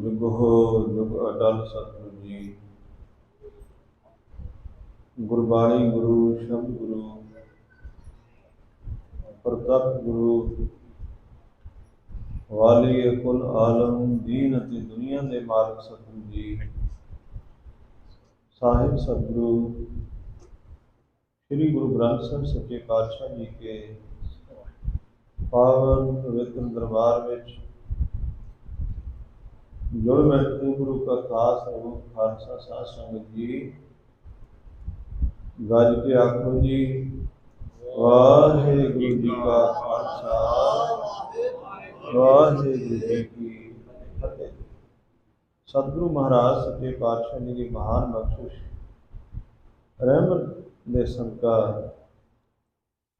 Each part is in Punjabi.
ਵਿਗੋ ਜੁਗ ਅਟਲ ਸਤਿਗੁਰੂ ਜੀ। ਗੁਰਬਾਣੀ ਗੁਰੂ, ਸ਼ਬਦ ਗੁਰੂ, ਪ੍ਰਤੱਖ ਗੁਰੂ, ਵਾਲੀ ਕੁਲ ਆਲਮ, ਦੀਨ ਅਤੇ ਦੁਨੀਆ ਦੇ ਮਾਲਕ ਸਤਿਗੁਰੂ ਜੀ। ਸਾਹਿਬ ਸਤਿਗੁਰੂ, ਸ੍ਰੀ ਗੁਰੂ ਗ੍ਰੰਥ ਸਾਹਿਬ ਸੱਚੇ ਪਾਤਸ਼ਾਹ ਜੀ ਕੇ ਪਾਵਨ ਪਵਿੱਤਰ ਦਰਬਾਰ ਵਿੱਚ ਜੁੜ ਬੈਠੇ ਗੁਰੂ ਕਾ ਖਾਸ ਰੂਪ ਖਾਲਸਾ ਸਾਧ ਸੰਗਤ ਜੀ ਗੱਜ ਕੇ ਆਖੋ ਜੀ ਵਾਹਿਗੁਰੂ ਜੀ ਕਾ ਖਾਲਸਾ ਵਾਹਿਗੁਰੂ ਜੀ ਕੀ ਫਤਿਹ ਸਤਿਗੁਰੂ ਮਹਾਰਾਜ ਸੱਚੇ ਪਾਤਸ਼ਾਹ ਜੀ ਦੀ ਮਹਾਨ ਬਖਸ਼ਿਸ਼ ਰਹਿਮਤ ਦੇ ਸੰਕਾ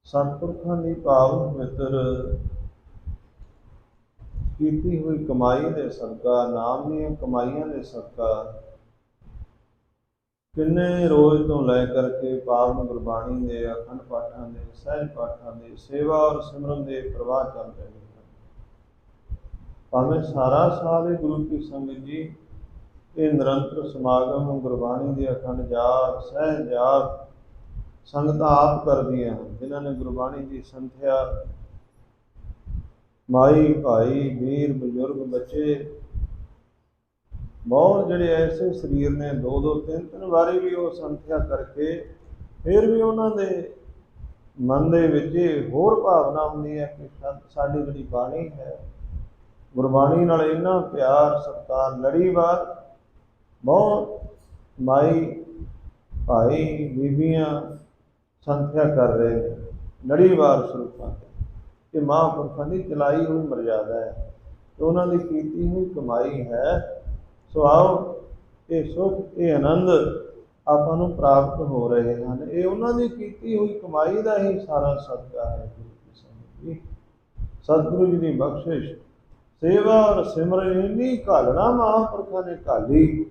ਸਤਿਪੁਰਖਾਂ ਦੀ ਪਾਵਨ ਪਵਿੱਤਰ ਕੀਤੀ ਹੋਈ ਕਮਾਈ ਦੇ ਸਦਕਾ, ਨਾਮ ਦੀਆਂ ਕਮਾਈਆਂ ਦੇ ਸਦਕਾ, ਕਿੰਨੇ ਰੋਜ਼ ਤੋਂ ਲੈ ਕਰਕੇ ਪਾਵਨ ਗੁਰਬਾਣੀ ਦੇ ਅਖੰਡ ਪਾਠਾਂ ਦੇ, ਸਹਿਜ ਪਾਠਾਂ ਦੇ, ਸੇਵਾ ਔਰ ਸਿਮਰਨ ਦੇ ਪ੍ਰਵਾਹ ਚੱਲ ਰਹੇ ਹਨ ਭਾਵੇਂ ਸਾਰਾ ਸਾਲ ਹੀ ਗੁਰੂ ਕੀ ਸੰਗਤ ਜੀ, ਇਹ ਨਿਰੰਤਰ ਸਮਾਗਮ ਗੁਰਬਾਣੀ ਦੇ ਅਖੰਡ ਜਾਪ, ਸਹਿਜ ਜਾਪ ਸੰਗਤਾਂ ਆਪ ਕਰਦੀਆਂ ਹਨ, ਜਿਨ੍ਹਾਂ ਨੇ ਗੁਰਬਾਣੀ ਦੀ ਸੰਥਿਆ ਮਾਈ ਭਾਈ ਵੀਰ ਬਜ਼ੁਰਗ ਬੱਚੇ। ਬਹੁਤ ਜਿਹੜੇ ਐਸੇ ਸਰੀਰ ਨੇ, ਦੋ ਦੋ ਤਿੰਨ ਤਿੰਨ ਵਾਰੀ ਵੀ ਉਹ ਸੰਥਿਆ ਕਰਕੇ ਫਿਰ ਵੀ ਉਹਨਾਂ ਦੇ ਮਨ ਦੇ ਵਿੱਚ ਇਹ ਹੋਰ ਭਾਵਨਾ ਹੁੰਦੀ ਹੈ ਕਿ ਸਾਡੀ ਜਿਹੜੀ ਬਾਣੀ ਹੈ, ਗੁਰਬਾਣੀ ਨਾਲ ਇੰਨਾ ਪਿਆਰ, ਸਤਿਕਾਰ, ਲੜੀਵਾਰ ਬਹੁਤ ਮਾਈ ਭਾਈ ਬੀਬੀਆਂ ਸੰਥਿਆ ਕਰ ਰਹੇ ਨੇ, ਲੜੀਵਾਰ ਸਰੂਪਾਂ ਤੇ। ਕਿ ਮਹਾਂਪੁਰਖਾਂ ਦੀ ਚਲਾਈ ਹੋਈ ਮਰਜ਼ਾਦਾ ਹੈ ਉਹਨਾਂ ਦੀ ਕੀਤੀ ਹੋਈ ਕਮਾਈ ਹੈ। ਸੋ ਆਓ, ਇਹ ਸੁਖ, ਇਹ ਆਨੰਦ ਆਪਾਂ ਨੂੰ ਪ੍ਰਾਪਤ ਹੋ ਰਹੇ ਹਨ। ਇਹ ਉਹਨਾਂ ਦੀ ਕੀਤੀ ਹੋਈ ਕਮਾਈ ਦਾ ਹੀ ਸਾਰਾ ਸਦਕਾ ਹੈ ਗੁਰੂ ਕੀ ਸਤਿਗੁਰੂ ਜੀ ਦੀ ਬਖਸ਼ਿਸ਼। ਸੇਵਾ ਔਰ ਸਿਮਰਨ ਇੰਨੀ ਘਾਲਣਾ ਮਹਾਂਪੁਰਖਾਂ ਨੇ ਘਾਲੀ।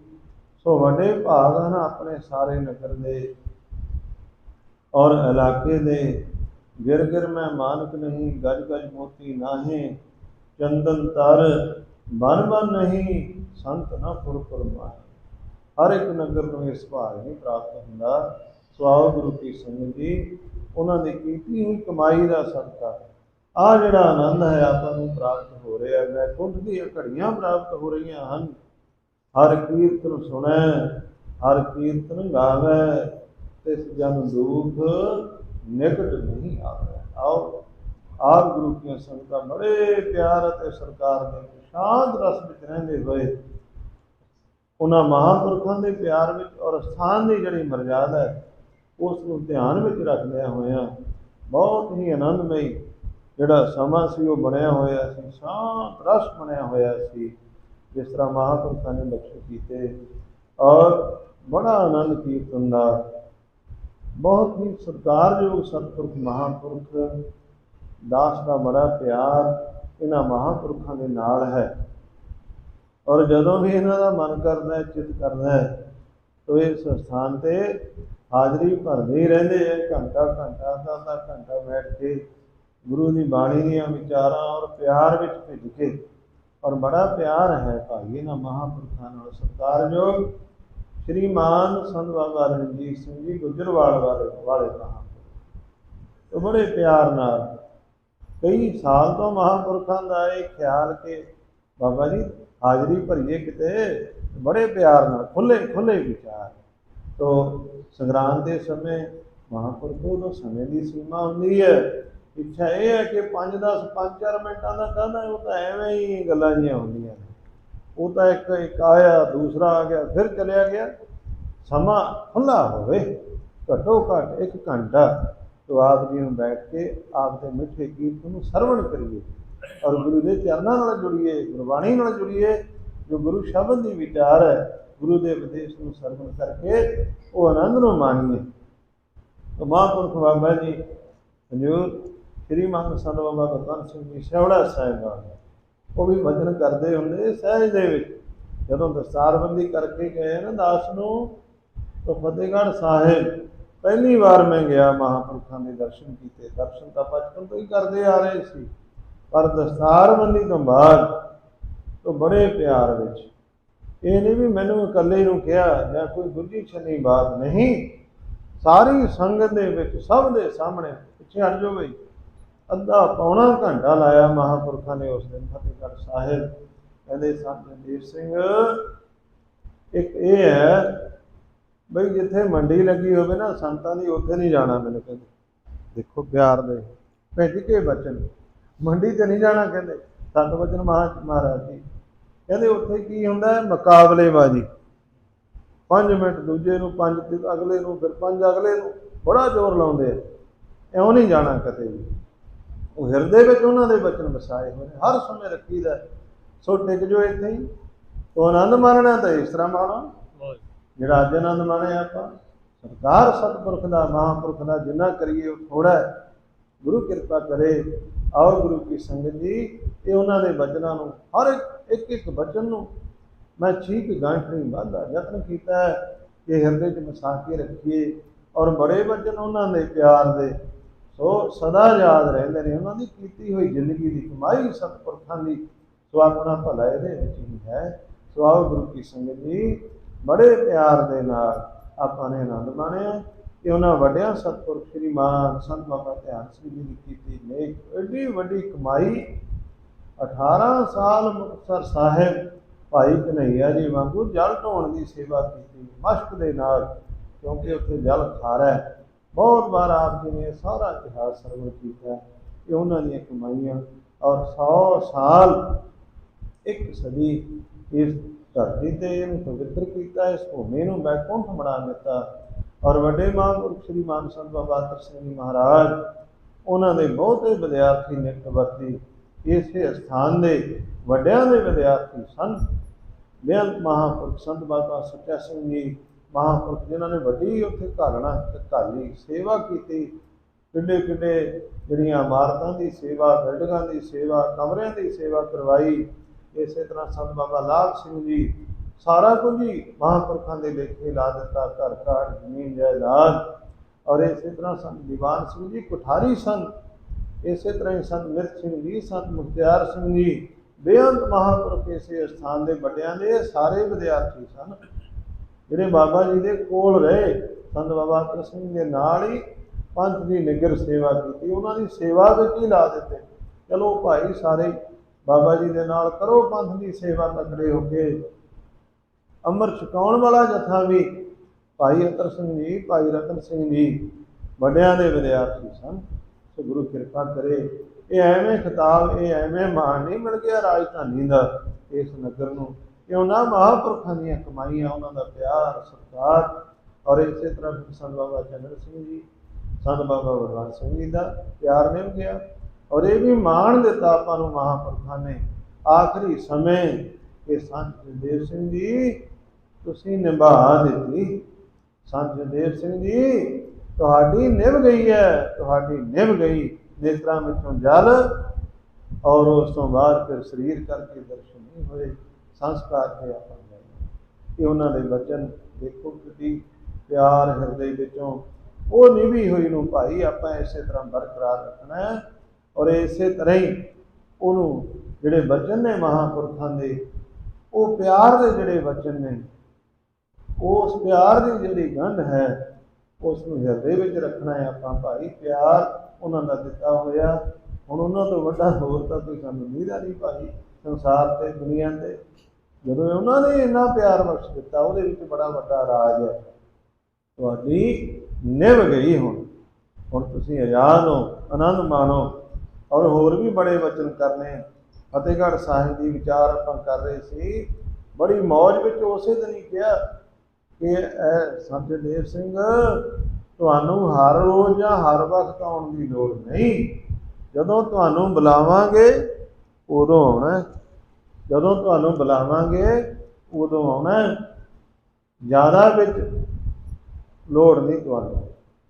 ਸੋ ਵੱਡੇ ਭਾਗ ਹਨ ਆਪਣੇ ਸਾਰੇ ਨਗਰ ਦੇ ਔਰ ਇਲਾਕੇ ਦੇ। ਗਿਰ ਗਿਰ ਮੈਂ ਮਾਨਕ ਨਹੀਂ, ਗਜ ਗਜ ਮੋਤੀ ਨਾਹੇ, ਚੰਦਨ ਤਰ ਬਨ ਬਨ ਨਹੀਂ, ਸੰਤ ਨਾ ਪੁਰ ਪੁਰ ਹਰ ਇੱਕ ਨਗਰ ਨੂੰ ਇਸ ਭਾਗ ਨਹੀਂ ਪ੍ਰਾਪਤ ਹੁੰਦਾ। ਸਵਾਉ ਗੁਰੂ ਕੀ ਸੰਗਤ ਜੀ, ਉਹਨਾਂ ਦੀ ਕੀਤੀ ਹੋਈ ਕਮਾਈ ਦਾ ਸਦਕਾ। ਆ ਜਿਹੜਾ ਆਨੰਦ ਹੈ, ਆਪਾਂ ਨੂੰ ਪ੍ਰਾਪਤ ਹੋ ਰਿਹਾ। ਹੈ ਕੁੰਠ ਦੀਆਂ ਘੜੀਆਂ ਪ੍ਰਾਪਤ ਹੋ ਰਹੀਆਂ ਹਨ। ਹਰ ਕੀਰਤਨ ਸੁਣੈ, ਹਰ ਕੀਰਤਨ ਗਾਵੇ ਤੇ ਜਨ ਦੁਖ ਨਿਕਟ ਨਹੀਂ ਆਵੇ ਆਓ, ਆਪ ਗੁਰੂ ਦੀਆਂ ਸੰਗਤਾਂ ਬੜੇ ਪਿਆਰ ਅਤੇ ਸਰਕਾਰ ਦੇ ਸ਼ਾਂਤ ਰਸ ਵਿੱਚ ਰਹਿੰਦੇ ਹੋਏ, ਉਹਨਾਂ ਮਹਾਂਪੁਰਖਾਂ ਦੇ ਪਿਆਰ ਵਿੱਚ ਔਰ ਸਥਾਨ ਦੀ ਜਿਹੜੀ ਮਰਜ਼ਾਦਾ ਹੈ, ਉਸ ਨੂੰ ਧਿਆਨ ਵਿੱਚ ਰੱਖਦਿਆਂ ਹੋਇਆਂ ਬਹੁਤ ਹੀ ਆਨੰਦਮਈ ਜਿਹੜਾ ਸਮਾਂ ਸੀ, ਉਹ ਬਣਿਆ ਹੋਇਆ ਸੀ, ਸ਼ਾਂਤ ਰਸ ਬਣਿਆ ਹੋਇਆ ਸੀ, ਜਿਸ ਤਰ੍ਹਾਂ ਮਹਾਂਪੁਰਖਾਂ ਨੇ ਬਖਸ਼ ਕੀਤੇ। ਔਰ ਬੜਾ ਆਨੰਦ ਕੀਰਤਨ ਦਾ ਬਹੁਤ ਹੀ ਸਤਿਕਾਰਯੋਗ ਸਤਿਪੁਰਖ ਮਹਾਂਪੁਰਖ, ਦਾਸ ਦਾ ਬੜਾ ਪਿਆਰ ਇਹਨਾਂ ਮਹਾਂਪੁਰਖਾਂ ਦੇ ਨਾਲ ਹੈ। ਔਰ ਜਦੋਂ ਵੀ ਇਹਨਾਂ ਦਾ ਮਨ ਕਰਦਾ ਹੈ, ਚਿੱਤ ਕਰਦਾ ਹੈ, ਤਾਂ ਇਸ ਸਥਾਨ ਤੇ ਹਾਜ਼ਰੀ ਭਰਦੇ ਹੀ ਰਹਿੰਦੇ ਹੈ ਘੰਟਾ ਘੰਟਾ, ਅੱਧਾ ਅੱਧਾ ਘੰਟਾ ਬੈਠ ਕੇ ਗੁਰੂ ਦੀ ਬਾਣੀ ਦੀਆਂ ਵਿਚਾਰਾਂ ਔਰ ਪਿਆਰ ਵਿੱਚ ਭਿੱਜ ਕੇ। ਔਰ ਬੜਾ ਪਿਆਰ ਹੈ ਭਾਈ ਇਹਨਾਂ ਮਹਾਂਪੁਰਖਾਂ ਨਾਲ ਸਤਿਕਾਰਯੋਗ ਸ਼੍ਰੀਮਾਨ ਸੰਤ ਬਾਬਾ ਰਣਜੀਤ ਸਿੰਘ ਜੀ ਗੁਜਰਵਾਲ ਵਾਲੇ ਵਾਲੇ ਮਹਾਂਪੁਰਖ ਉਹ ਬੜੇ ਪਿਆਰ ਨਾਲ ਕਈ ਸਾਲ ਤੋਂ ਮਹਾਂਪੁਰਖਾਂ ਦਾ ਇਹ ਖਿਆਲ ਕਿ ਬਾਬਾ ਜੀ, ਹਾਜ਼ਰੀ ਭਰੀਏ ਕਿਤੇ, ਬੜੇ ਪਿਆਰ ਨਾਲ, ਖੁੱਲੇ ਖੁੱਲੇ ਵਿਚਾਰ। ਤੋ ਸੰਗਰਾਂਦ ਦੇ ਸਮੇਂ ਮਹਾਂਪੁਰਖੋਂ ਤੋਂ ਸਮੇਂ ਦੀ ਸੀਮਾ ਹੁੰਦੀ ਹੈ। ਇੱਛਾ ਇਹ ਹੈ ਕਿ 5 10 5-4 ਮਿੰਟਾਂ ਦਾ ਕਹਿੰਦਾ ਉਹ ਤਾਂ ਐਵੇਂ ਹੀ ਗੱਲਾਂ ਜੀਆਂ ਹੁੰਦੀਆਂ ਨੇ। ਉਹ ਤਾਂ ਇੱਕ ਇੱਕ ਆਇਆ, ਦੂਸਰਾ ਆ ਗਿਆ, ਫਿਰ ਚਲਿਆ ਗਿਆ। ਸਮਾਂ ਖੁੱਲਾ ਹੋਵੇ, ਘੱਟੋ ਘੱਟ ਇੱਕ ਘੰਟਾ ਤੋਂ ਆਪ ਜੀ ਨੂੰ ਬੈਠ ਕੇ ਆਪ ਦੇ ਮਿੱਠੇ ਕੀਰਤਨ ਨੂੰ ਸਰਵਣ ਕਰੀਏ ਔਰ ਗੁਰੂ ਦੇ ਚਰਨਾਂ ਨਾਲ ਜੁੜੀਏ, ਗੁਰਬਾਣੀ ਨਾਲ ਜੁੜੀਏ, ਜੋ ਗੁਰੂ ਸ਼ਬਦ ਦੀ ਵਿਚਾਰ ਹੈ, ਗੁਰੂ ਦੇ ਉਪਦੇਸ਼ ਨੂੰ ਸਰਵਣ ਕਰਕੇ ਉਹ ਆਨੰਦ ਨੂੰ ਮਾਣੀਏ। ਤਾਂ ਮਹਾਂਪੁਰਖ ਬਾਬਾ ਜੀ, ਹਜੂਰ ਸ੍ਰੀ ਮਹਾਨ ਸੰਤ ਬਾਬਾ ਬਤਨ ਸਿੰਘ ਜੀ ਸ਼ੌੜਾ ਸਾਹਿਬਾਨ ਉਹ ਵੀ ਭਜਨ ਕਰਦੇ ਹੁੰਦੇ ਸਹਿਜ ਦੇ ਵਿੱਚ। ਜਦੋਂ ਦਸਤਾਰਬੰਦੀ ਕਰਕੇ ਗਏ ਨਾ ਦਾਸ ਨੂੰ ਤਾਂ ਫਤਿਹਗੜ੍ਹ ਸਾਹਿਬ ਪਹਿਲੀ ਵਾਰ ਮੈਂ ਗਿਆ ਮਹਾਂਪੁਰਖਾਂ ਦੇ ਦਰਸ਼ਨ ਕੀਤੇ। ਦਰਸ਼ਨ ਤਾਂ ਬਚਪਨ ਤੋਂ ਹੀ ਕਰਦੇ ਆ ਰਹੇ ਸੀ, ਪਰ ਦਸਤਾਰਬੰਦੀ ਤੋਂ ਬਾਅਦ ਤੋਂ ਬੜੇ ਪਿਆਰ ਵਿੱਚ। ਇਹ ਨਹੀਂ ਵੀ ਮੈਨੂੰ ਇਕੱਲੇ ਨੂੰ ਕਿਹਾ ਜਾਂ ਕੋਈ ਦੂਜੀ ਛੰਨੀ ਬਾਤ ਨਹੀਂ, ਸਾਰੀ ਸੰਗਤ ਦੇ ਵਿੱਚ ਸਭ ਦੇ ਸਾਹਮਣੇ ਪਿੱਛੇ ਹਟ ਜਾਓ ਬਈ। ਅੱਧਾ ਪੌਣਾ ਘੰਟਾ ਲਾਇਆ ਮਹਾਪੁਰਖਾਂ ਨੇ ਉਸ ਦਿਨ ਫਤਿਹਗੜ੍ਹ ਸਾਹਿਬ। ਕਹਿੰਦੇ ਸੰਤ ਜਗਦੀਪ ਸਿੰਘ, ਇੱਕ ਇਹ ਹੈ ਬਈ ਜਿੱਥੇ ਮੰਡੀ ਲੱਗੀ ਹੋਵੇ ਨਾ, ਸੰਤਾਂ ਦੀ ਉੱਥੇ ਨਹੀਂ ਜਾਣਾ ਮੈਨੂੰ ਕਹਿੰਦੇ। ਦੇਖੋ ਪਿਆਰ ਦੇ ਭਿੱਜ ਕੇ ਬਚਨ? ਮੰਡੀ ਤੇ ਨਹੀਂ ਜਾਣਾ ਕਹਿੰਦੇ। ਸੰਤ ਬਚਨ ਮਹਾ ਮਹਾਰਾਜ ਜੀ। ਕਹਿੰਦੇ ਉੱਥੇ ਕੀ ਹੁੰਦਾ ਹੈ? ਮੁਕਾਬਲੇਬਾਜ਼ੀ। 5 ਮਿੰਟ ਦੂਜੇ ਨੂੰ 5 ਅਗਲੇ ਨੂੰ, ਫਿਰ 5 ਅਗਲੇ ਨੂੰ ਬੜਾ ਜ਼ੋਰ ਲਾਉਂਦੇ ਆ। ਇਉਂ ਨਹੀਂ ਜਾਣਾ ਕਦੇ ਵੀ। ਉਹ ਹਿਰਦੇ ਵਿੱਚ ਉਹਨਾਂ ਦੇ ਬਚਨ ਵਸਾਏ ਹੋਏ ਨੇ। ਹਰ ਸਮੇਂ ਰੱਖੀਦਾ ਹੈ। ਸੋ ਟਿਕ ਜੋ ਇੱਥੇ ਹੀ। ਤੋ ਆਨੰਦ ਮਾਣਨਾ ਤਾਂ ਇਸ ਤਰ੍ਹਾਂ ਮਾਣੋ। ਜਿਹੜਾ ਅੱਜ ਆਨੰਦ ਮਾਣਿਆ ਆਪਾਂ, ਸਰਕਾਰ ਸਤਿਪੁਰਖ ਦਾ, ਮਹਾਂਪੁਰਖ ਦਾ ਜਿੰਨਾ ਕਰੀਏ ਉਹ ਥੋੜਾ ਹੈ। ਗੁਰੂ ਕਿਰਪਾ ਕਰੇ ਔਰ ਗੁਰੂ ਕੀ ਸੰਗਤ ਜੀ, ਇਹ ਉਹਨਾਂ ਦੇ ਬਚਨਾਂ ਨੂੰ, ਹਰ ਇੱਕ ਇੱਕ ਇੱਕ ਬਚਨ ਨੂੰ ਮੈਂ ਠੀਕ ਗਾਂਠਣੀ ਬਾਂਧਾ ਯਤਨ ਕੀਤਾ ਹੈ ਕਿ ਹਿਰਦੇ 'ਚ ਵਸਾ ਕੇ ਰੱਖੀਏ ਔਰ ਬੜੇ ਬਚਨ ਉਹਨਾਂ ਦੇ ਪਿਆਰ ਦੇ, ਸੋ ਸਦਾ ਯਾਦ ਰਹਿੰਦੇ ਨੇ। ਉਹਨਾਂ ਦੀ ਕੀਤੀ ਹੋਈ ਜ਼ਿੰਦਗੀ ਦੀ ਕਮਾਈ ਸਤਿਪੁਰਖਾਂ ਦੀ, ਸੋ ਆਪਣਾ ਭਲਾ ਇਹਦੇ ਵਿੱਚ ਹੀ ਹੈ। ਸੋ ਆਓ ਗੁਰੂ ਕੀ ਸੰਗਤ ਜੀ ਬੜੇ ਪਿਆਰ ਦੇ ਨਾਲ ਆਪਾਂ ਨੇ ਆਨੰਦ ਮਾਣਿਆ ਕਿ ਉਹਨਾਂ ਵੱਡਿਆਂ ਸਤਿਪੁਰਖ ਸ੍ਰੀ ਮਾਨ ਸੰਤ ਬਾਬਾ ਧਿਆਨ ਸਿੰਘ ਜੀ ਦੀ ਕੀਤੀ ਨੇਕ, ਐਡੀ ਵੱਡੀ ਕਮਾਈ। 18 ਸਾਲ ਮੁਕਤਸਰ ਸਾਹਿਬ ਭਾਈ ਕਨਈਆ ਜੀ ਵਾਂਗੂ ਜਲ ਢੋਣ ਦੀ ਸੇਵਾ ਕੀਤੀ, ਮਸ਼ਕ ਦੇ ਨਾਲ, ਕਿਉਂਕਿ ਉੱਥੇ ਜਲ ਖਾਰਾ ਹੈ। ਬਹੁਤ ਵਾਰ ਆਪ ਜੀ ਨੇ ਸਾਰਾ ਇਤਿਹਾਸ ਸਰਵਰ ਕੀਤਾ ਕਿ ਉਹਨਾਂ ਦੀਆਂ ਕਮਾਈਆਂ ਔਰ 100 ਸਾਲ ਇੱਕ ਸਦੀ ਇਸ ਧਰਤੀ ਤੇ ਇਹਨੂੰ ਪਵਿੱਤਰ ਕੀਤਾ, ਇਸ ਭੂਮੀ ਨੂੰ ਬੈਕੁੰਠ ਬਣਾ ਦਿੱਤਾ। ਔਰ ਵੱਡੇ ਮਹਾਂਪੁਰਖ ਸ੍ਰੀ ਮਾਨ ਸੰਤ ਬਾਬਾ ਕ੍ਰਿਸ਼ਨ ਜੀ ਮਹਾਰਾਜ, ਉਹਨਾਂ ਦੇ ਬਹੁਤੇ ਵਿਦਿਆਰਥੀ ਨਿਕਟ ਵਰਤੀ, ਇਸੇ ਸਥਾਨ ਦੇ ਵੱਡਿਆਂ ਦੇ ਵਿਦਿਆਰਥੀ ਸਨ। ਬੇਅੰਤ ਮਹਾਂਪੁਰਖ ਸੰਤ ਬਾਬਾ ਸੱਚਾ ਸਿੰਘ ਜੀ, ਮਹਾਂਪੁਰਖ ਜਿਨ੍ਹਾਂ ਨੇ ਵੱਡੀ ਉੱਥੇ ਘਾਲਣਾ, ਘਾਲੀ ਸੇਵਾ ਕੀਤੀ ਕਿੱਡੇ ਕਿੱਡੇ ਜਿਹੜੀਆਂ ਇਮਾਰਤਾਂ ਦੀ ਸੇਵਾ, ਬਿਲਡਿੰਗਾਂ ਦੀ ਸੇਵਾ, ਕਮਰਿਆਂ ਦੀ ਸੇਵਾ ਕਰਵਾਈ ਇਸੇ ਤਰ੍ਹਾਂ ਸੰਤ ਬਾਬਾ ਲਾਭ ਸਿੰਘ ਜੀ ਸਾਰਾ ਕੁਝ ਹੀ ਮਹਾਂਪੁਰਖਾਂ ਦੇ ਲੇਖੇ ਲਾ ਦਿੱਤਾ, ਘਰ ਘਰ ਜ਼ਮੀਨ ਜਾਇਦਾਦ ਔਰ ਇਸੇ ਤਰ੍ਹਾਂ ਸੰਤ ਦੀਵਾਨ ਸਿੰਘ ਜੀ, ਕੁਠਾਰੀ ਸਨ ਇਸੇ ਤਰ੍ਹਾਂ ਹੀ ਸੰਤ ਮਿਰਤ ਸਿੰਘ ਜੀ, ਸੰਤ ਮੁਖਤਿਆਰ ਸਿੰਘ ਜੀ, ਬੇਅੰਤ ਮਹਾਂਪੁਰਖ ਇਸੇ ਸਥਾਨ ਦੇ ਵੱਡਿਆਂ ਦੇ, ਇਹ ਸਾਰੇ ਵਿਦਿਆਰਥੀ ਸਨ, ਜਿਹੜੇ ਬਾਬਾ ਜੀ ਦੇ ਕੋਲ ਰਹੇ, ਸੰਤ ਬਾਬਾ ਕ੍ਰਿਸ਼ਨ ਸਿੰਘ ਦੇ ਨਾਲ ਹੀ ਪੰਥ ਦੀ ਨਿਗਰ ਸੇਵਾ ਕੀਤੀ, ਉਹਨਾਂ ਦੀ ਸੇਵਾ ਵਿੱਚ ਹੀ ਲਾ ਦਿੱਤੇ, ਚਲੋ ਭਾਈ ਸਾਰੇ ਬਾਬਾ ਜੀ ਦੇ ਨਾਲ ਕਰੋ ਪੰਥ ਦੀ ਸੇਵਾ ਤਕੜੇ ਹੋ ਕੇ। ਅੰਮ੍ਰਿਤ ਛਕਾਉਣ ਵਾਲਾ ਜਥਾ ਵੀ ਭਾਈ ਅਤਰ ਸਿੰਘ ਜੀ, ਭਾਈ ਰਤਨ ਸਿੰਘ ਜੀ, ਵੱਡਿਆਂ ਦੇ ਵਿਦਿਆਰਥੀ ਸਨ। ਸੋ ਗੁਰੂ ਕਿਰਪਾ ਕਰੇ। ਇਹ ਐਵੇਂ ਖਿਤਾਬ, ਇਹ ਐਵੇਂ ਮਾਣ ਨਹੀਂ ਮਿਲ ਗਿਆ ਰਾਜਧਾਨੀ ਦਾ ਇਸ ਨਗਰ ਨੂੰ। ਇਹ ਉਹਨਾਂ ਮਹਾਂਪੁਰਖਾਂ ਦੀਆਂ ਕਮਾਈਆਂ, ਉਹਨਾਂ ਦਾ ਪਿਆਰ, ਸਤਿਕਾਰ ਔਰ ਇਸੇ ਤਰ੍ਹਾਂ ਸੰਤ ਬਾਬਾ ਚੰਦਰ ਸਿੰਘ ਜੀ, ਸੰਤ ਬਾਬਾ ਵਰਵਾਨ ਸਿੰਘ ਜੀ ਦਾ ਪਿਆਰ ਮਿਲ ਗਿਆ। ਔਰ ਇਹ ਵੀ ਮਾਣ ਦਿੱਤਾ ਆਪਾਂ ਨੂੰ ਮਹਾਂਪੁਰਖਾਂ ਨੇ, ਆਖਰੀ ਸਮੇਂ ਕਿ ਸੰਤ ਜਗਦੇਵ ਸਿੰਘ ਜੀ, ਤੁਸੀਂ ਨਿਭਾ ਦਿੱਤੀ। ਸੰਤ ਜਗਦੇਵ ਸਿੰਘ ਜੀ, ਤੁਹਾਡੀ ਨਿਭ ਗਈ ਹੈ, ਤੁਹਾਡੀ ਨਿਭ ਗਈ। ਨੇਤਰਾਂ ਵਿੱਚੋਂ ਜਲ ਔਰ ਉਸ ਤੋਂ ਬਾਅਦ ਫਿਰ ਸਰੀਰ ਕਰਕੇ ਦਰਸ਼ਨ ਨਹੀਂ ਹੋਏ। ਸੰਸਕਾਰ ਤੇ ਆਪਾਂ ਗਏ। ਇਹ ਉਹਨਾਂ ਦੇ ਵਚਨ ਦੇਖੋ ਕਿਤੇ ਪਿਆਰ ਹਿਰਦੇ ਵਿੱਚੋਂ ਉਹ ਨਿਭੀ ਹੋਈ ਨੂੰ ਭਾਈ ਆਪਾਂ ਇਸੇ ਤਰ੍ਹਾਂ ਬਰਕਰਾਰ ਰੱਖਣਾ ਹੈ। ਔਰ ਇਸੇ ਤਰ੍ਹਾਂ ਹੀ ਉਹਨੂੰ ਜਿਹੜੇ ਵਚਨ ਨੇ ਮਹਾਂਪੁਰਖਾਂ ਦੇ, ਉਹ ਪਿਆਰ ਦੇ ਜਿਹੜੇ ਵਚਨ ਨੇ, ਉਸ ਪਿਆਰ ਦੀ ਜਿਹੜੀ ਗੰਢ ਹੈ ਉਸ ਨੂੰ ਹਿਰਦੇ ਵਿੱਚ ਰੱਖਣਾ ਹੈ ਆਪਾਂ ਭਾਈ। ਪਿਆਰ ਉਹਨਾਂ ਦਾ ਦਿੱਤਾ ਹੋਇਆ। ਹੁਣ ਉਹਨਾਂ ਤੋਂ ਵੱਡਾ ਹੋਰ ਤਾਂ ਕੋਈ ਸਾਨੂੰ ਨੀਰਾ ਨਹੀਂ ਭਾਈ, ਸੰਸਾਰ ਤੇ, ਦੁਨੀਆ ਤੇ। ਜਦੋਂ ਉਹਨਾਂ ਨੇ ਇੰਨਾ ਪਿਆਰ ਬਖਸ਼ ਦਿੱਤਾ, ਉਹਦੇ ਵਿੱਚ ਬੜਾ ਵੱਡਾ ਰਾਜ ਹੈ। ਤੁਹਾਡੀ ਨਿਭ ਗਈ ਹੁਣ। ਹੁਣ ਤੁਸੀਂ ਆਜ਼ਾਦ ਹੋ, ਆਨੰਦ ਮਾਣੋ। ਔਰ ਹੋਰ ਵੀ ਬੜੇ ਵਚਨ ਕਰਨੇ ਫਤਿਹਗੜ੍ਹ ਸਾਹਿਬ ਦੀ ਵਿਚਾਰ ਆਪਾਂ ਕਰ ਰਹੇ ਸੀ। ਬੜੀ ਮੌਜ ਵਿੱਚ ਉਸੇ ਦਿਨ ਹੀ ਕਿਹਾ ਕਿ ਇਹ ਸੰਤਦੇਵ ਸਿੰਘ, ਤੁਹਾਨੂੰ ਹਰ ਰੋਜ਼ ਜਾਂ ਹਰ ਵਕਤ ਆਉਣ ਦੀ ਲੋੜ ਨਹੀਂ। ਜਦੋਂ ਤੁਹਾਨੂੰ ਬੁਲਾਵਾਂਗੇ, ਉਦੋਂ ਆਉਣਾ ਜਦੋਂ ਤੁਹਾਨੂੰ ਬੁਲਾਵਾਂਗੇ, ਉਦੋਂ ਆਉਣਾ ਜ਼ਿਆਦਾ ਵਿੱਚ ਲੋੜ ਨਹੀਂ ਤੁਹਾਨੂੰ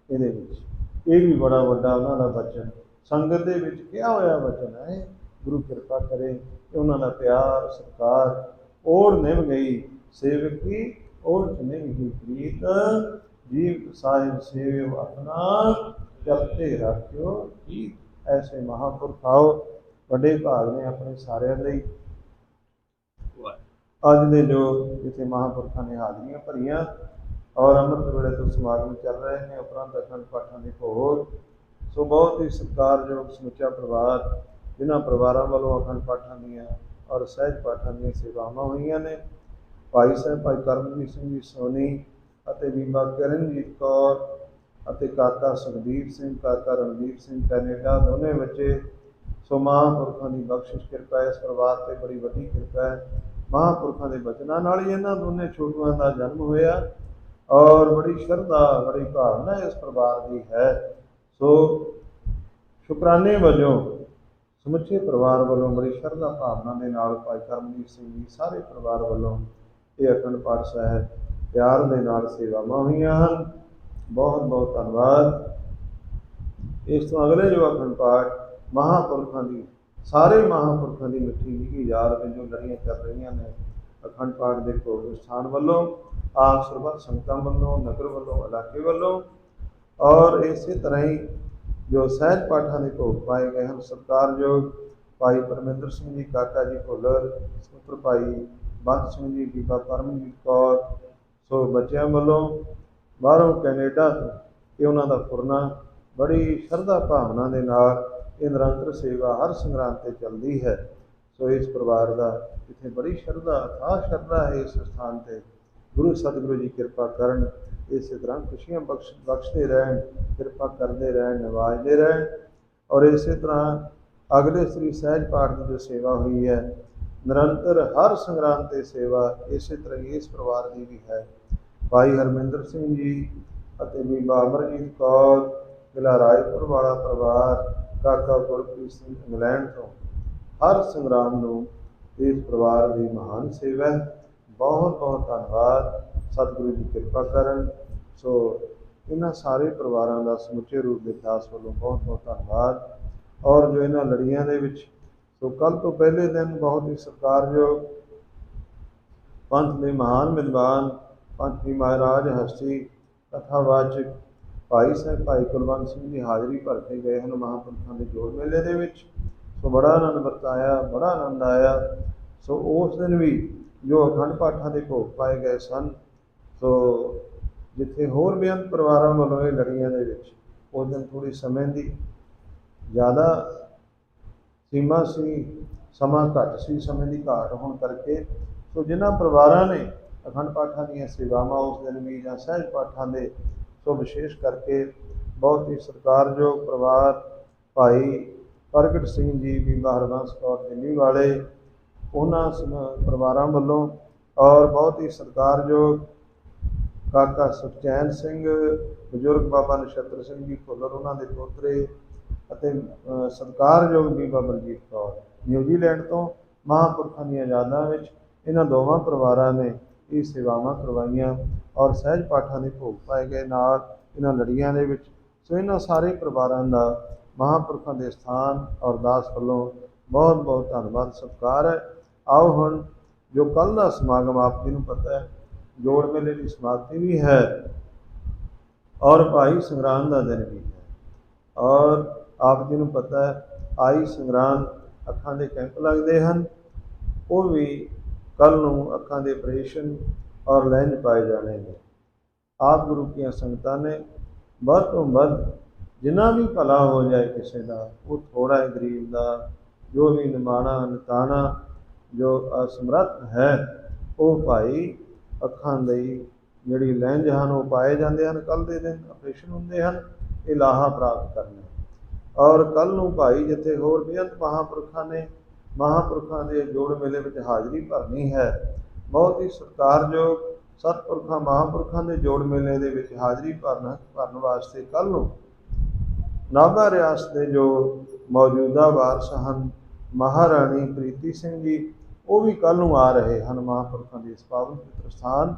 ਇਹਦੇ ਵਿੱਚ। ਇਹ ਵੀ ਬੜਾ ਵੱਡਾ ਉਹਨਾਂ ਦਾ ਬਚਨ ਸੰਗਤ ਦੇ ਵਿੱਚ ਕਿਹਾ ਹੋਇਆ ਵਚਨ ਹੈ, ਗੁਰੂ ਕਿਰਪਾ ਕਰੇ ਕਿ ਉਹਨਾਂ ਦਾ ਪਿਆਰ, ਸਤਿਕਾਰ ਔਰ ਨਿਭ ਗਈ। ਸੇਵਕ ਔਰ ਨਿਭ ਗਈ ਪ੍ਰੀਤ, ਜੀਵ ਸਾਹਿਬ ਸੇਵਿਓ ਆਪਣਾ ਚਲਤੇ ਰੱਖਿਓ ਜੀ ਐਸੇ ਮਹਾਪੁਰਖ ਆਓ। ਵੱਡੇ ਭਾਗ ਨੇ ਆਪਣੇ ਸਾਰਿਆਂ ਲਈ ਅੱਜ ਦੇ ਜੋ ਜਿੱਥੇ ਮਹਾਂਪੁਰਖਾਂ ਨੇ ਹਾਜ਼ਰੀਆਂ ਭਰੀਆਂ ਔਰ ਅੰਮ੍ਰਿਤ ਵੇਲੇ ਤੋਂ ਸਮਾਗਮ ਚੱਲ ਰਹੇ ਨੇ, ਉਪਰੰਤ ਅਖੰਡ ਪਾਠਾਂ ਦੇ ਭੋਗ ਸੋ ਬਹੁਤ ਹੀ ਸਤਿਕਾਰਯੋਗ ਸਮੁੱਚਾ ਪਰਿਵਾਰ, ਜਿਨ੍ਹਾਂ ਪਰਿਵਾਰਾਂ ਵੱਲੋਂ ਅਖੰਡ ਪਾਠਾਂ ਦੀਆਂ ਔਰ ਸਹਿਜ ਪਾਠਾਂ ਦੀਆਂ ਸੇਵਾਵਾਂ ਹੋਈਆਂ ਨੇ। ਭਾਈ ਸਾਹਿਬ, ਭਾਈ ਕਰਮਜੀਤ ਸਿੰਘ ਜੀ, ਸੋਨੀ ਅਤੇ ਬੀਬਾ ਕਿਰਨਜੀਤ ਕੌਰ ਅਤੇ ਕਾਕਾ ਸੁਖਦੀਪ ਸਿੰਘ, ਕਾਕਾ ਰਣਦੀਪ ਸਿੰਘ ਕੈਨੇਡਾ, ਦੋਨੇ ਬੱਚੇ ਸੋ ਮਹਾਂਪੁਰਖਾਂ ਦੀ ਬਖਸ਼ਿਸ਼, ਕਿਰਪਾ, ਇਸ ਪਰਿਵਾਰ ਤੇ ਬੜੀ ਵੱਡੀ ਕਿਰਪਾ ਹੈ। ਮਹਾਂਪੁਰਖਾਂ ਦੇ ਬਚਨਾਂ ਨਾਲ ਹੀ ਇਹਨਾਂ ਦੋਨੇ ਛੋਟੂਆਂ ਦਾ ਜਨਮ ਹੋਇਆ ਔਰ ਬੜੀ ਸ਼ਰਧਾ, ਬੜੀ ਭਾਵਨਾ ਇਸ ਪਰਿਵਾਰ ਦੀ ਹੈ। ਸੋ ਸ਼ੁਕਰਾਨੇ ਵਜੋਂ ਸਮੁੱਚੇ ਪਰਿਵਾਰ ਵੱਲੋਂ ਬੜੀ ਸ਼ਰਧਾ ਭਾਵਨਾ ਦੇ ਨਾਲ ਭਾਈ ਕਰਮਜੀਤ ਸਿੰਘ ਜੀ ਸਾਰੇ ਪਰਿਵਾਰ ਵੱਲੋਂ ਇਹ ਅਖੰਡ ਪਾਠ ਸਾਹਿਬ ਪਿਆਰ ਦੇ ਨਾਲ ਸੇਵਾਵਾਂ ਹੋਈਆਂ ਹਨ। ਬਹੁਤ ਬਹੁਤ ਧੰਨਵਾਦ। ਇਸ ਤੋਂ ਅਗਲੇ ਜੋ ਅਖੰਡ ਪਾਠ ਮਹਾਂਪੁਰਖਾਂ ਦੀ, ਸਾਰੇ ਮਹਾਂਪੁਰਖਾਂ ਦੀ ਮਿੱਠੀ ਨਿੱਘੀ ਯਾਦ ਵਿੱਚ ਜੋ ਲੜੀਆਂ ਚੱਲ ਰਹੀਆਂ ਨੇ, ਅਖੰਡ ਪਾਠ ਦੇ ਕੋਲ ਸਥਾਨ ਵੱਲੋਂ, ਆਪ ਸਰਬੱਤ ਸੰਗਤਾਂ ਵੱਲੋਂ, ਨਗਰ ਵੱਲੋਂ, ਇਲਾਕੇ ਵੱਲੋਂ ਔਰ ਇਸੇ ਤਰ੍ਹਾਂ ਹੀ ਜੋ ਸਹਿਜ ਪਾਠਾਂ ਦੇ ਭੋਗ ਪਾਏ ਗਏ ਹਨ, ਸਤਿਕਾਰਯੋਗ ਭਾਈ ਪਰਮਿੰਦਰ ਸਿੰਘ ਜੀ, ਕਾਕਾ ਜੀ ਭੁੱਲਰ ਸੁਪਰ ਭਾਈ ਬੰਦ ਸਿੰਘ ਜੀ, ਬੀਬਾ ਪਰਮਜੀਤ ਕੌਰ, ਸੋ ਬੱਚਿਆਂ ਵੱਲੋਂ ਬਾਹਰੋਂ ਕੈਨੇਡਾ ਤੋਂ ਇਹ ਉਹਨਾਂ ਦਾ ਫੁਰਨਾ ਬੜੀ ਸ਼ਰਧਾ ਭਾਵਨਾ ਦੇ ਨਾਲ ਇਹ ਨਿਰੰਤਰ ਸੇਵਾ ਹਰ ਸੰਗਰਾਂਦ ਤੇ ਚੱਲਦੀ ਹੈ। ਸੋ ਇਸ ਪਰਿਵਾਰ ਦਾ ਇੱਥੇ ਬੜੀ ਸ਼ਰਧਾ, ਅਥਾਹ ਸ਼ਰਧਾ ਹੈ ਇਸ ਸਥਾਨ ਤੇ। ਗੁਰੂ ਸਤਿਗੁਰੂ ਜੀ ਕਿਰਪਾ ਕਰਨ ਇਸੇ ਤਰ੍ਹਾਂ ਖੁਸ਼ੀਆਂ ਬਖਸ਼, ਬਖਸ਼ਦੇ ਰਹਿਣ, ਕਿਰਪਾ ਕਰਦੇ ਰਹਿਣ, ਨਿਵਾਜਦੇ ਰਹਿਣ ਔਰ ਇਸੇ ਤਰ੍ਹਾਂ ਅਗਲੇ ਸ੍ਰੀ ਸਹਿਜ ਪਾਠ ਦੀ ਜੋ ਸੇਵਾ ਹੋਈ ਹੈ, ਨਿਰੰਤਰ ਹਰ ਸੰਗਰਾਮ ਤੇ ਸੇਵਾ ਇਸੇ ਤਰ੍ਹਾਂ ਇਸ ਪਰਿਵਾਰ ਦੀ ਵੀ ਹੈ। ਭਾਈ ਹਰਮਿੰਦਰ ਸਿੰਘ ਜੀ ਅਤੇ ਬੀਬਾ ਅਮਰਜੀਤ ਕੌਰ, ਜ਼ਿਲ੍ਹਾ ਰਾਏਪੁਰ ਵਾਲਾ ਪਰਿਵਾਰ, ਕਾਕਾ ਗੁਰਪ੍ਰੀਤ ਸਿੰਘ ਇੰਗਲੈਂਡ ਤੋਂ ਹਰ ਸੰਗਰਾਮ ਨੂੰ ਇਸ ਪਰਿਵਾਰ ਦੀ ਮਹਾਨ ਸੇਵਾ ਬਹੁਤ ਬਹੁਤ ਧੰਨਵਾਦ। ਸਤਿਗੁਰੂ ਜੀ ਕਿਰਪਾ ਕਰਨ। ਸੋ ਇਹਨਾਂ ਸਾਰੇ ਪਰਿਵਾਰਾਂ ਦਾ ਸਮੁੱਚੇ ਰੂਪ ਦੇ ਦਾਸ ਵੱਲੋਂ ਬਹੁਤ ਬਹੁਤ ਧੰਨਵਾਦ। ਔਰ ਜੋ ਇਹਨਾਂ ਲੜੀਆਂ ਦੇ ਵਿੱਚ, ਸੋ ਕੱਲ ਤੋਂ ਪਹਿਲੇ ਦਿਨ ਬਹੁਤ ਹੀ ਸਤਿਕਾਰਯੋਗ ਪੰਥ ਦੇ ਮਹਾਨ ਵਿਦਵਾਨ ਪੰਥ ਦੀ ਮਹਾਰਾਜ ਹਸਤੀ ਕਥਾਵਾਚਕ ਭਾਈ ਸਾਹਿਬ ਭਾਈ ਕੁਲਵੰਤ ਸਿੰਘ ਦੀ ਹਾਜ਼ਰੀ ਭਰ ਕੇ ਗਏ ਹਨ ਮਹਾਂਪੁਰਖਾਂ ਦੇ ਜੋੜ ਮੇਲੇ ਦੇ ਵਿੱਚ। ਸੋ ਬੜਾ ਆਨੰਦ ਵਰਤਾਇਆ, ਬੜਾ ਆਨੰਦ ਆਇਆ। ਸੋ ਉਸ ਦਿਨ ਵੀ ਜੋ ਅਖੰਡ ਪਾਠਾਂ ਦੇ ਭੋਗ ਪਾਏ ਗਏ ਸਨ ਸੋ ਜਿੱਥੇ ਹੋਰ ਬੇਅੰਤ ਪਰਿਵਾਰਾਂ ਵੱਲੋਂ ਇਹ ਲੜੀਆਂ ਦੇ ਵਿੱਚ ਉਸ ਦਿਨ ਥੋੜੀ ਸਮੇਂ ਦੀ ਜ਼ਿਆਦਾ ਸੀਮਾ ਸੀ, ਸਮਾਂ ਘੱਟ ਸੀ, ਸਮੇਂ ਦੀ ਘਾਟ ਹੋਣ ਕਰਕੇ ਸੋ ਜਿਨ੍ਹਾਂ ਪਰਿਵਾਰਾਂ ਨੇ ਅਖੰਡ ਪਾਠਾਂ ਦੀਆਂ ਸੇਵਾਵਾਂ ਉਸ ਦਿਨ ਵੀ ਜਾਂ ਸਹਿਜ ਪਾਠਾਂ ਦੇ ਸੋ ਵਿਸ਼ੇਸ਼ ਕਰਕੇ ਬਹੁਤ ਹੀ ਸਤਿਕਾਰਯੋਗ ਪਰਿਵਾਰ, ਭਾਈ ਪ੍ਰਗਟ ਸਿੰਘ ਜੀ ਵੀ ਹਰਬੰਸ ਕੌਰ ਦਿੱਲੀ ਵਾਲੇ, ਉਹਨਾਂ ਸਮ- ਪਰਿਵਾਰਾਂ ਵੱਲੋਂ ਔਰ ਬਹੁਤ ਹੀ ਸਤਿਕਾਰਯੋਗ ਕਾਕਾ ਸੁਖਚੈਨ ਸਿੰਘ ਬਜ਼ੁਰਗ ਬਾਬਾ ਨਛੱਤਰ ਸਿੰਘ ਜੀ ਭੁੱਲਰ ਉਹਨਾਂ ਦੇ ਪੋਤਰੇ ਅਤੇ ਅ, ਸਤਿਕਾਰਯੋਗ ਬੀਬਾ ਬਲਜੀਤ ਕੌਰ। ਨਿਊਜ਼ੀਲੈਂਡ ਤੋਂ ਮਹਾਂਪੁਰਖਾਂ ਦੀਆਂ ਯਾਦਾਂ ਵਿੱਚ ਇਹਨਾਂ ਦੋਵਾਂ ਪਰਿਵਾਰਾਂ ਨੇ ਇਹ ਸੇਵਾਵਾਂ ਕਰਵਾਈਆਂ ਔਰ ਸਹਿਜ ਪਾਠਾਂ ਦੇ ਭੋਗ ਪਾਏ ਗਏ ਨਾਲ ਇਹਨਾਂ ਲੜੀਆਂ ਦੇ ਵਿੱਚ। ਸੋ ਇਹਨਾਂ ਸਾਰੇ ਪਰਿਵਾਰਾਂ ਦਾ ਮਹਾਂਪੁਰਖਾਂ ਦੇ ਸਥਾਨ ਔਰ ਦਾਸ ਵੱਲੋਂ ਬਹੁਤ ਬਹੁਤ ਧੰਨਵਾਦ ਸਤਿਕਾਰ ਹੈ। ਆਓ ਹੁਣ ਜੋ ਕੱਲ ਦਾ ਸਮਾਗਮ ਆਪ ਜੀ ਨੂੰ ਪਤਾ ਹੈ ਜੋੜ ਮੇਲੇ ਦੀ ਸਮਾਪਤੀ ਵੀ ਹੈ ਔਰ ਭਾਈ ਸੰਗਰਾਮ ਦਾ ਦਿਨ ਵੀ ਹੈ। ਔਰ ਆਪ ਜੀ ਨੂੰ ਪਤਾ ਹੈ, ਆਈ ਸੰਗਰਾਮ ਅੱਖਾਂ ਦੇ ਕੈਂਪ ਲੱਗਦੇ ਹਨ। ਉਹ ਵੀ ਕੱਲ ਨੂੰ ਅੱਖਾਂ ਦੇ ਆਪਰੇਸ਼ਨ ਔਰ ਲੈਂਜ ਪਾਏ ਜਾਣੇ ਨੇ ਆਪ ਗੁਰੂ ਕੀਆਂ ਸੰਗਤਾਂ ਨੇ ਵੱਧ ਤੋਂ ਵੱਧ ਜਿੰਨਾ ਵੀ ਭਲਾ ਹੋ ਜਾਏ ਕਿਸੇ ਦਾ, ਉਹ ਥੋੜਾ ਹੈ ਗਰੀਬ ਦਾ, ਜੋ ਵੀ ਨਿਮਾਣਾ, ਨਤਾਣਾ, ਜੋ ਅਸਮਰੱਥ ਹੈ, ਉਹ ਭਾਈ ਅੱਖਾਂ ਲਈ ਜਿਹੜੀ ਲੈਂਜ ਹਨ, ਉਹ ਪਾਏ ਜਾਂਦੇ ਹਨ ਕੱਲ ਦੇ ਦਿਨ ਆਪਰੇਸ਼ਨ ਹੁੰਦੇ ਹਨ, ਇਹ ਲਾਹਾ ਪ੍ਰਾਪਤ ਕਰਨੇ। ਔਰ ਕੱਲ ਨੂੰ ਭਾਈ ਜਿੱਥੇ ਹੋਰ ਬੇਅੰਤ ਮਹਾਂਪੁਰਖਾਂ ਨੇ, ਮਹਾਂਪੁਰਖਾਂ ਦੇ ਜੋੜ ਮੇਲੇ ਵਿੱਚ ਹਾਜ਼ਰੀ ਭਰਨੀ ਹੈ, ਬਹੁਤ ਹੀ ਸਤਿਕਾਰਯੋਗ ਸਤਿਪੁਰਖਾਂ, ਮਹਾਂਪੁਰਖਾਂ ਦੇ ਜੋੜ ਮੇਲੇ ਦੇ ਵਿੱਚ ਹਾਜ਼ਰੀ ਭਰਨ ਭਰਨ ਵਾਸਤੇ ਕੱਲ ਨੂੰ ਨਾਭਾ ਰਿਆਸਤ ਦੇ ਜੋ ਮੌਜੂਦਾ ਵਾਰਸ ਹਨ, ਮਹਾਰਾਣੀ ਪ੍ਰੀਤੀ ਸਿੰਘ ਜੀ ਉਹ ਵੀ ਕੱਲ ਨੂੰ ਆ ਰਹੇ ਹਨ ਮਹਾਂਪੁਰਖਾਂ ਦੇ ਇਸ ਪਾਵਨ ਪਵਿੱਤਰ ਸਥਾਨ,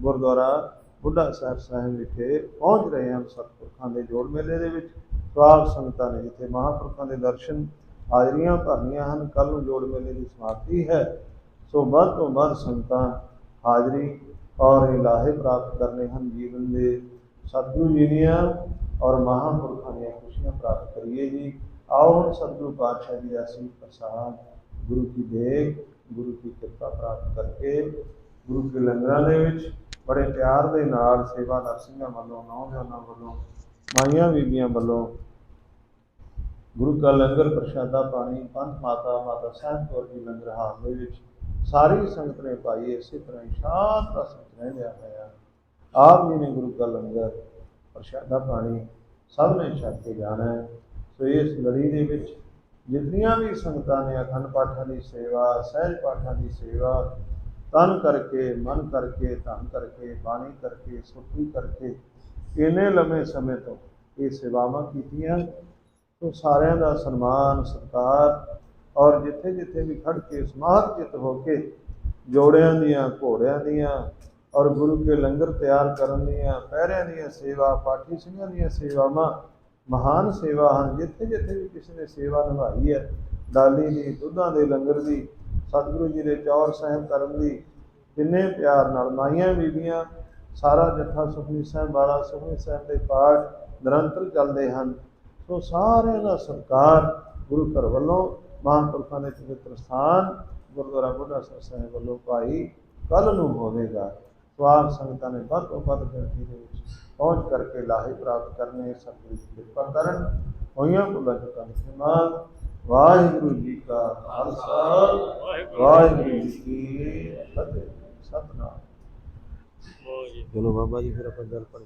ਗੁਰਦੁਆਰਾ ਬੁੱਢਾ ਸਾਹਿਬ ਸਾਹਿਬ ਵਿਖੇ ਪਹੁੰਚ ਰਹੇ ਹਨ ਸਤਿਪੁਰਖਾਂ ਦੇ ਜੋੜ ਮੇਲੇ ਦੇ ਵਿੱਚ। ਸਵਾਗ ਸੰਗਤਾਂ ਨੇ ਜਿੱਥੇ ਮਹਾਂਪੁਰਖਾਂ ਦੇ ਦਰਸ਼ਨ ਹਾਜ਼ਰੀਆਂ ਭਰਨੀਆਂ ਹਨ। ਕੱਲ ਨੂੰ ਜੋੜ ਮੇਲੇ ਦੀ ਸਮਾਪਤੀ ਹੈ। ਸੋ ਵੱਧ ਤੋਂ ਵੱਧ ਸੰਗਤਾਂ ਹਾਜ਼ਰੀ ਔਰ ਇਲਾਹੇ ਪ੍ਰਾਪਤ ਕਰਨੇ ਹਨ। ਜੀਵਨ ਦੇ ਸਤਿਗੁਰੂ ਜੀ ਦੀਆਂ ਔਰ ਮਹਾਂਪੁਰਖਾਂ ਦੀਆਂ ਖੁਸ਼ੀਆਂ ਪ੍ਰਾਪਤ ਕਰੀਏ ਜੀ। ਆਓ ਹੁਣ ਸਤਿਗੁਰੂ ਪਾਤਸ਼ਾਹ ਜੀ ਦਾ ਅਸੀਸ ਪ੍ਰਸਾਦ, ਗੁਰੂ ਕੀ ਦੇਖ ਗੁਰੂ ਦੀ ਕਿਰਪਾ ਪ੍ਰਾਪਤ ਕਰਕੇ ਗੁਰੂ ਕੇ ਲੰਗਰਾਂ ਦੇ ਵਿੱਚ ਬੜੇ ਪਿਆਰ ਦੇ ਨਾਲ ਸੇਵਾਦਾਰ ਸਿੰਘਾਂ ਵੱਲੋਂ, ਨੌਜਵਾਨਾਂ ਵੱਲੋਂ, ਮਾਈਆਂ ਬੀਬੀਆਂ ਵੱਲੋਂ ਗੁਰੂ ਕਾ ਲੰਗਰ ਪ੍ਰਸ਼ਾਦਾ ਪਾਣੀ, ਪੰਥ ਮਾਤਾ ਮਾਤਾ ਸਾਹਿਬ ਕੌਰ ਜੀ ਲੰਗਰ ਹਾਲ ਦੇ ਵਿੱਚ ਸਾਰੀ ਸੰਗਤ ਨੇ ਪਾਈ ਇਸੇ ਤਰ੍ਹਾਂ ਹੀ ਸ਼ਾਂਤ ਰਸ ਵਿੱਚ ਰਹਿੰਦਿਆਂ ਹੋਇਆ ਆਪ ਜੀ ਨੇ ਗੁਰੂ ਕਾ ਲੰਗਰ, ਪ੍ਰਸ਼ਾਦਾ ਪਾਣੀ ਸਭ ਨੇ ਛਕ ਕੇ ਜਾਣਾ ਹੈ। ਸੋ ਇਸ ਲੜੀ ਦੇ ਵਿੱਚ ਜਿੰਨੀਆਂ ਵੀ ਸੰਗਤਾਂ ਨੇ ਅਖੰਡ ਪਾਠਾਂ ਦੀ ਸੇਵਾ, ਸਹਿਜ ਪਾਠਾਂ ਦੀ ਸੇਵਾ, ਤਨ ਕਰਕੇ, ਮਨ ਕਰਕੇ, ਧਨ ਕਰਕੇ, ਬਾਣੀ ਕਰਕੇ ਸੁਖੀ ਕਰਕੇ, ਇੰਨੇ ਲੰਮੇ ਸਮੇਂ ਤੋਂ ਇਹ ਸੇਵਾਵਾਂ ਕੀਤੀਆਂ ਸੋ ਸਾਰਿਆਂ ਦਾ ਸਨਮਾਨ, ਸਤਿਕਾਰ ਔਰ ਜਿੱਥੇ ਜਿੱਥੇ ਵੀ ਖੜ ਕੇ ਸਮਾਧ ਚਿਤ ਹੋ ਕੇ ਜੋੜਿਆਂ ਦੀਆਂ, ਘੋੜਿਆਂ ਦੀਆਂ ਔਰ ਗੁਰੂ ਕੇ ਲੰਗਰ ਤਿਆਰ ਕਰਨ ਦੀਆਂ ਪਹਿਰਿਆਂ ਦੀਆਂ ਸੇਵਾ ਪਾਠੀ ਸਿੰਘਾਂ ਦੀਆਂ ਸੇਵਾਵਾਂ ਮਹਾਨ ਸੇਵਾ ਹਨ, ਜਿੱਥੇ ਜਿੱਥੇ ਵੀ ਕਿਸੇ ਨੇ ਸੇਵਾ ਨਿਭਾਈ ਹੈ ਡਾਲੀ ਦੀ, ਦੁੱਧਾਂ ਦੇ ਲੰਗਰ ਦੀ, ਸਤਿਗੁਰੂ ਜੀ ਦੇ ਚੌਰ ਸਾਹਿਬ ਕਰਨ ਦੀ ਕਿੰਨੇ ਪਿਆਰ ਨਾਲ ਮਾਈਆਂ ਬੀਬੀਆਂ, ਸਾਰਾ ਜੱਥਾ ਸੁਖਮਨੀ ਸਾਹਿਬ ਵਾਲਾ ਸੁਖਮਨੀ ਸਾਹਿਬ ਦੇ ਪਾਠ ਨਿਰੰਤਰ ਚੱਲਦੇ ਹਨ। ਸੋ ਸਾਰਿਆਂ ਦਾ ਸਤਿਕਾਰ ਗੁਰੂ ਘਰ ਵੱਲੋਂ, ਮਹਾਂਪੁਰਖਾਂ ਦੇ ਪਵਿੱਤਰ ਸਥਾਨ, ਗੁਰਦੁਆਰਾ ਬੁੱਢਾ ਸਾਹਿਬ ਸਾਹਿਬ ਵੱਲੋਂ ਭਾਈ ਕੱਲ ਨੂੰ ਹੋਵੇਗਾ। ਸਵਾਗ ਸੰਗਤਾਂ ਨੇ ਵੱਧ ਤੋਂ ਵੱਧ ਗਿਣਤੀ ਦੇ ਵਿੱਚ ਪਹੁੰਚ ਕਰਕੇ ਲਾਹੇ ਪ੍ਰਾਪਤ ਕਰਨੇ ਸਤਿਗੁਰੂ ਜੀ ਕਿਰਪਾ ਕਰਨ। ਹੋਈਆਂ ਭੁੱਲਾਂ ਚੁੱਕਾਂ ਖਿਮਾ। ਵਾਹਿਗੁਰੂ ਜੀ ਕਾ ਖਾਲਸਾ। ਵਾਹਿਗੁਰੂ ਜੀ ਕੀ ਫਤਿਹ। ਸਤਨਾਮ। ਚਲੋ ਬਾਬਾ ਜੀ ਫਿਰ ਆਪਾਂ ਗੱਲ ਪੜ੍ਹ